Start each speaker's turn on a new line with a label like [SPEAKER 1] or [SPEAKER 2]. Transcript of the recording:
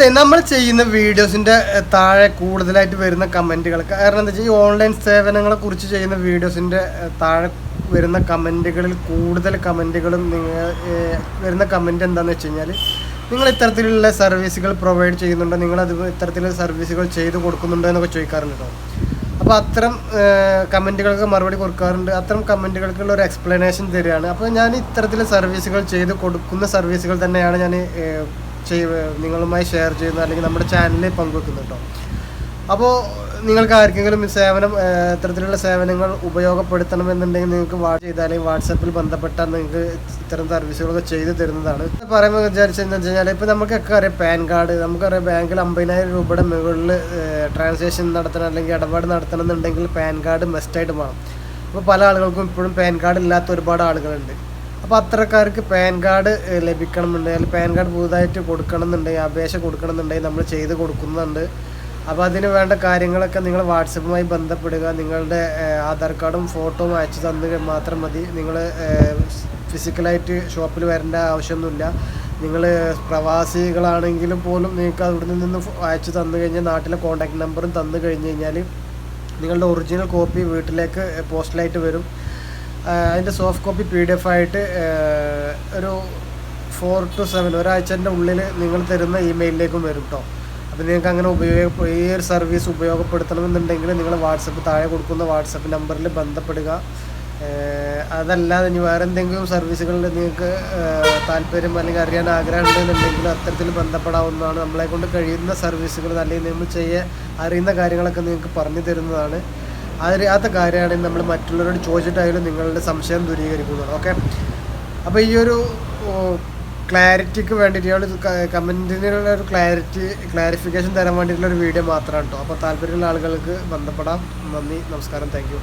[SPEAKER 1] അതെ നമ്മൾ ചെയ്യുന്ന വീഡിയോസിന്റെ താഴെ കൂടുതലായിട്ട് വരുന്ന കമന്റുകൾ കാരണം എന്താ വെച്ചാൽ ഈ ഓൺലൈൻ സേവനങ്ങളെ കുറിച്ച് ചെയ്യുന്ന വീഡിയോസിന്റെ താഴെ വരുന്ന കമന്റുകളിൽ കൂടുതൽ കമന്റുകളും നിങ്ങൾ വരുന്ന കമന്റ് എന്താണെന്ന് വെച്ച് കഴിഞ്ഞാൽ നിങ്ങൾ ഇത്തരത്തിലുള്ള സർവീസുകൾ പ്രൊവൈഡ് ചെയ്യുന്നുണ്ടോ? നിങ്ങൾ അത് ഇത്തരത്തിലുള്ള സർവീസുകൾ ചെയ്ത് കൊടുക്കുന്നുണ്ടോ എന്നൊക്കെ ചോദിക്കാറുണ്ട്? അപ്പോൾ അത്തരം കമന്റുകൾക്ക് മറുപടി കൊടുക്കാറുണ്ട്. അത്തരം കമന്റുകൾക്കുള്ള ഒരു എക്സ്പ്ലനേഷൻ തരികയാണ്. അപ്പോൾ ഞാൻ ഇത്തരത്തിലുള്ള സർവീസുകൾ ചെയ്ത് കൊടുക്കുന്ന സർവീസുകൾ തന്നെയാണ് ഞാൻ നിങ്ങളുമായി ഷെയർ ചെയ്യുന്നത് അല്ലെങ്കിൽ നമ്മുടെ ചാനലിൽ പങ്കുവെക്കുന്നത് കേട്ടോ അപ്പോൾ നിങ്ങൾക്ക് ആർക്കെങ്കിലും സേവനം ഇത്തരത്തിലുള്ള സേവനങ്ങൾ ഉപയോഗപ്പെടുത്തണമെന്നുണ്ടെങ്കിൽ നിങ്ങൾക്ക് വാട്സ് ചെയ്താൽ അല്ലെങ്കിൽ വാട്സപ്പിൽ ബന്ധപ്പെട്ടാൽ നിങ്ങൾക്ക് ഇത്തരം സർവീസുകളൊക്കെ ചെയ്തു തരുന്നതാണ്. പറയുമ്പോൾ വിചാരിച്ചതെന്ന് വെച്ച് കഴിഞ്ഞാൽ ഇപ്പോൾ നമുക്കൊക്കെ അറിയാം പാൻ കാർഡ് നമുക്കറിയാം ബാങ്കിൽ അമ്പതിനായിരം രൂപയുടെ മുകളിൽ ട്രാൻസാക്ഷൻ നടത്തണം അല്ലെങ്കിൽ ഇടപാട് നടത്തണം എന്നുണ്ടെങ്കിൽ പാൻ കാർഡ് മസ്റ്റായിട്ട് വേണം. അപ്പോൾ പല ആളുകൾക്കും ഇപ്പോഴും പാൻ കാർഡ് ഇല്ലാത്ത ഒരുപാട് ആളുകളുണ്ട്. അപ്പോൾ അത്തരക്കാർക്ക് പാൻ കാർഡ് ലഭിക്കണമെന്നുണ്ടെങ്കിൽ പാൻ കാർഡ് പുതുതായിട്ട് കൊടുക്കണം എന്നുണ്ടെങ്കിൽ അപേക്ഷ കൊടുക്കണം എന്നുണ്ടെങ്കിൽ നമ്മൾ ചെയ്ത് കൊടുക്കുന്നുണ്ട്. അപ്പോൾ അതിന് വേണ്ട കാര്യങ്ങളൊക്കെ നിങ്ങൾ വാട്സപ്പുമായി ബന്ധപ്പെടുക. നിങ്ങളുടെ ആധാർ കാർഡും ഫോട്ടോയും അയച്ചു തന്നു മാത്രം മതി. നിങ്ങൾ ഫിസിക്കലായിട്ട് ഷോപ്പിൽ വരേണ്ട ആവശ്യമൊന്നുമില്ല. നിങ്ങൾ പ്രവാസികളാണെങ്കിലും പോലും നിങ്ങൾക്ക് അവിടെ നിന്ന് അയച്ചു തന്നു കഴിഞ്ഞാൽ നാട്ടിലെ കോൺടാക്ട് നമ്പറും തന്നു കഴിഞ്ഞ് കഴിഞ്ഞാൽ നിങ്ങളുടെ ഒറിജിനൽ കോപ്പി വീട്ടിലേക്ക് പോസ്റ്റലായിട്ട് വരും. അതിന്റെ soft copy P D F ആയിട്ട് ഒരു ഫോർ ടു സെവൻ ഒരാഴ്ചന്റെ ഉള്ളിൽ നിങ്ങൾ തരുന്ന ഇമെയിലിലേക്കും വരും കേട്ടോ അപ്പോൾ നിങ്ങൾക്ക് അങ്ങനെ ഉപയോഗ ഈ ഒരു സർവീസ് ഉപയോഗപ്പെടുത്തണമെന്നുണ്ടെങ്കിൽ നിങ്ങൾ വാട്സപ്പ് താഴെ കൊടുക്കുന്ന വാട്സപ്പ് നമ്പറിൽ ബന്ധപ്പെടുക. അതല്ലാതെ ഇനി വേറെ എന്തെങ്കിലും സർവീസുകളിൽ നിങ്ങൾക്ക് താല്പര്യം അല്ലെങ്കിൽ അറിയാൻ ആഗ്രഹം ഉണ്ടെന്നുണ്ടെങ്കിൽ അത്തരത്തിൽ ബന്ധപ്പെടാവുന്നതാണ്. നമ്മളെ കൊണ്ട് കഴിയുന്ന സർവീസുകൾ അല്ലെങ്കിൽ നമ്മൾ ചെയ്യാൻ അറിയുന്ന കാര്യങ്ങളൊക്കെ നിങ്ങൾക്ക് പറഞ്ഞു തരുന്നതാണ്. അറിയാത്ത കാര്യമാണെങ്കിൽ നമ്മൾ മറ്റുള്ളവരോട് ചോദിച്ചിട്ടായാലും നിങ്ങളുടെ സംശയം ദൂരീകരിക്കുന്നതാണ് ഓക്കെ അപ്പോൾ ഈ ഒരു ക്ലാരിറ്റിക്ക് വേണ്ടിയിട്ട് കമന്റിനുള്ള ഒരു ക്ലാരിറ്റി ക്ലാരിഫിക്കേഷൻ തരാൻ വേണ്ടിയിട്ടുള്ള ഒരു വീഡിയോ മാത്രമാണ് കേട്ടോ അപ്പോൾ താല്പര്യമുള്ള ആളുകൾക്ക് ബന്ധപ്പെടാം. നന്ദി നമസ്കാരം. താങ്ക്